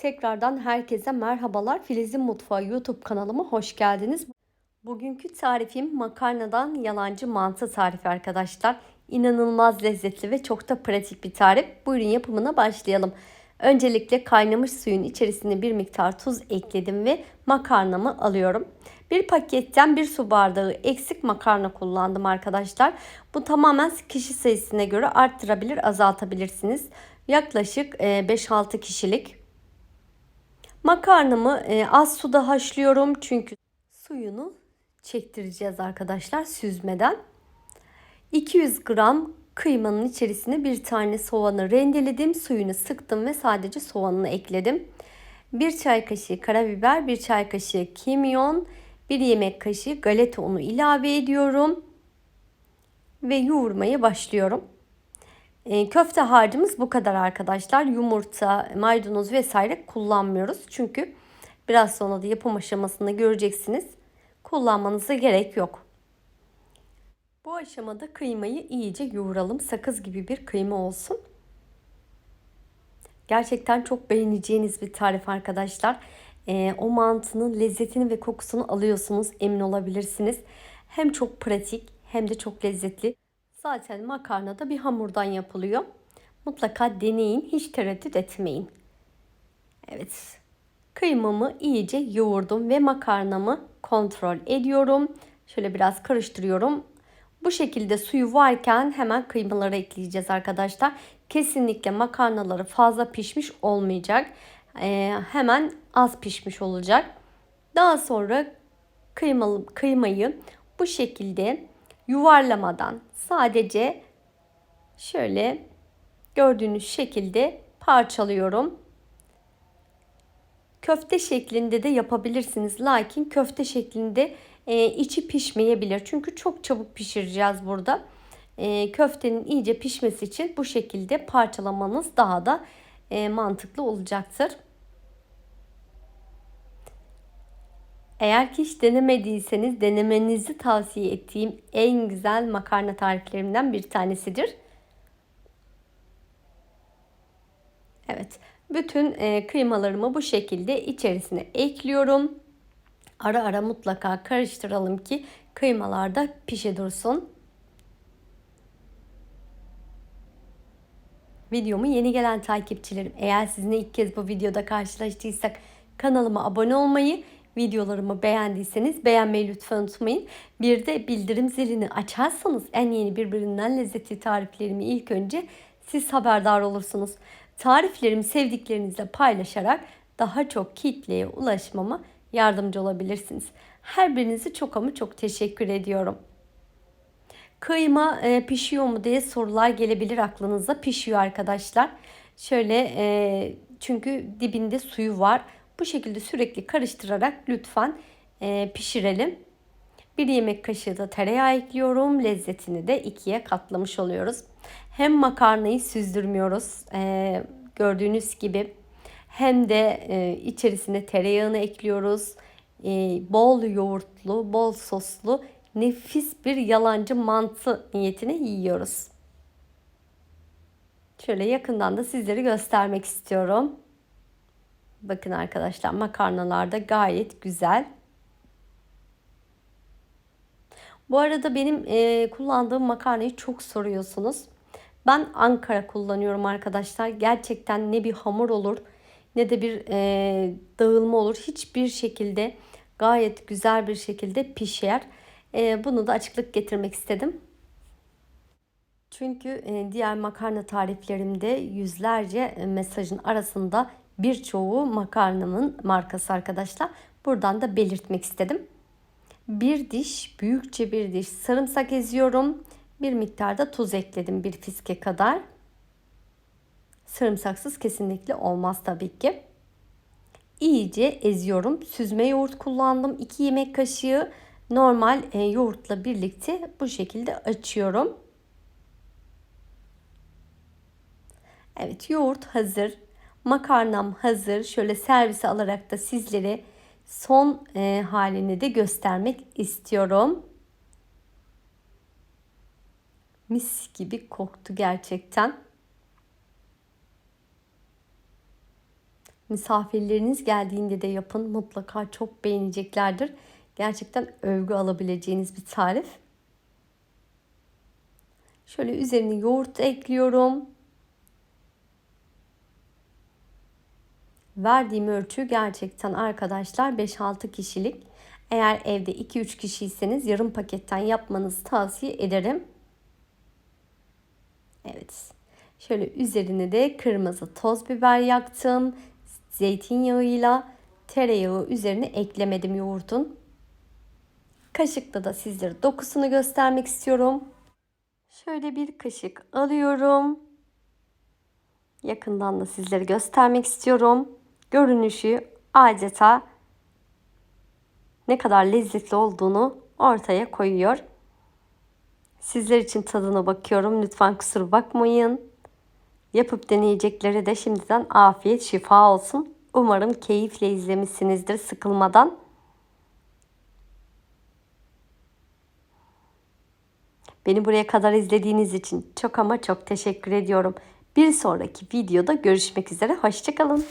Tekrardan herkese merhabalar. Filiz'in Mutfağı YouTube kanalıma hoş geldiniz. Bugünkü tarifim makarnadan yalancı mantı tarifi arkadaşlar. İnanılmaz lezzetli ve çok da pratik bir tarif. Buyurun yapımına başlayalım. Öncelikle kaynamış suyun içerisine bir miktar tuz ekledim ve makarnamı alıyorum. Bir paketten bir su bardağı eksik makarna kullandım arkadaşlar. Bu tamamen kişi sayısına göre arttırabilir azaltabilirsiniz. Yaklaşık 5-6 e, kişilik. Makarnamı e, az suda haşlıyorum çünkü suyunu çektireceğiz arkadaşlar süzmeden. 200 gram kıymanın içerisine bir tane soğanı rendeledim. Suyunu sıktım ve sadece soğanını ekledim. 1 çay kaşığı karabiber, 1 çay kaşığı kimyon, 1 yemek kaşığı galeta unu ilave ediyorum. Ve yoğurmaya başlıyorum. E, köfte harcımız bu kadar arkadaşlar. Yumurta, maydanoz vesaire kullanmıyoruz. Çünkü biraz sonra da yapım aşamasında göreceksiniz. Kullanmanıza gerek yok. Bu aşamada kıymayı iyice yoğuralım. Sakız gibi bir kıyma olsun. Gerçekten çok beğeneceğiniz bir tarif arkadaşlar. E, o mantının lezzetini ve kokusunu alıyorsunuz emin olabilirsiniz. Hem çok pratik hem de çok lezzetli. Zaten makarna da bir hamurdan yapılıyor. Mutlaka deneyin, hiç tereddüt etmeyin. Evet. Kıymamı iyice yoğurdum ve makarnamı kontrol ediyorum. Şöyle biraz karıştırıyorum. Bu şekilde suyu varken hemen kıymaları ekleyeceğiz arkadaşlar. Kesinlikle makarnaları fazla pişmiş olmayacak. Ee, hemen az pişmiş olacak. Daha sonra kıymalı, kıymayı bu şekilde yuvarlamadan sadece şöyle gördüğünüz şekilde parçalıyorum. Köfte şeklinde de yapabilirsiniz. Lakin köfte şeklinde e, içi pişmeyebilir. Çünkü çok çabuk pişireceğiz burada. E, köftenin iyice pişmesi için bu şekilde parçalamanız daha da e, mantıklı olacaktır. Eğer ki hiç denemediyseniz denemenizi tavsiye ettiğim en güzel makarna tariflerimden bir tanesidir. Evet, bütün e, kıymalarımı bu şekilde içerisine ekliyorum. Ara ara mutlaka karıştıralım ki kıymalar da pişe dursun. Videomu yeni gelen takipçilerim eğer sizinle ilk kez bu videoda karşılaştıysak kanalıma abone olmayı Videolarımı beğendiyseniz beğenmeyi lütfen unutmayın. Bir de bildirim zilini açarsanız en yeni birbirinden lezzetli tariflerimi ilk önce siz haberdar olursunuz. Tariflerimi sevdiklerinizle paylaşarak daha çok kitleye ulaşmama yardımcı olabilirsiniz. Her birinizi çok ama çok teşekkür ediyorum. Kıyma e, pişiyor mu diye sorular gelebilir aklınıza. Pişiyor arkadaşlar. Şöyle e, çünkü dibinde suyu var. Bu şekilde sürekli karıştırarak lütfen e, pişirelim. Bir yemek kaşığı da tereyağı ekliyorum. Lezzetini de ikiye katlamış oluyoruz. Hem makarnayı süzdürmüyoruz. E, gördüğünüz gibi hem de e, içerisine tereyağını ekliyoruz. Bol yoğurtlu, bol soslu nefis bir yalancı mantı niyetine yiyoruz. Şöyle yakından da sizleri göstermek istiyorum. Bakın arkadaşlar makarnalar da gayet güzel. Bu arada benim e, kullandığım makarnayı çok soruyorsunuz. Ben Ankara kullanıyorum arkadaşlar. Gerçekten ne bir hamur olur ne de bir e, dağılma olur. Hiçbir şekilde gayet güzel bir şekilde pişer. E, bunu da açıklık getirmek istedim. Çünkü e, diğer makarna tariflerimde yüzlerce e, mesajın arasında birçoğu makarnamın markası arkadaşlar. Buradan da belirtmek istedim. Bir diş, büyükçe bir diş sarımsak eziyorum. Bir miktarda tuz ekledim bir fiske kadar. Sarımsaksız kesinlikle olmaz tabii ki. İyice eziyorum. Süzme yoğurt kullandım. 2 yemek kaşığı normal e, yoğurtla birlikte bu şekilde açıyorum. Evet yoğurt hazır. Makarnam hazır. Şöyle servise alarak da sizlere son e, halini de göstermek istiyorum. Mis gibi koktu gerçekten. Misafirleriniz geldiğinde de yapın. Mutlaka çok beğeneceklerdir. Gerçekten övgü alabileceğiniz bir tarif. Şöyle üzerine yoğurt ekliyorum. Verdiğim ölçü gerçekten arkadaşlar 5-6 kişilik. Eğer evde 2-3 kişiyseniz yarım paketten yapmanızı tavsiye ederim. Evet. Şöyle üzerine de kırmızı toz biber yaktım. Zeytinyağıyla tereyağı üzerine eklemedim yoğurdun. Kaşıkla da sizlere dokusunu göstermek istiyorum. Şöyle bir kaşık alıyorum. Yakından da sizlere göstermek istiyorum. Görünüşü adeta ne kadar lezzetli olduğunu ortaya koyuyor. Sizler için tadına bakıyorum. Lütfen kusura bakmayın. Yapıp deneyeceklere de şimdiden afiyet şifa olsun. Umarım keyifle izlemişsinizdir sıkılmadan. Beni buraya kadar izlediğiniz için çok ama çok teşekkür ediyorum. Bir sonraki videoda görüşmek üzere. Hoşçakalın.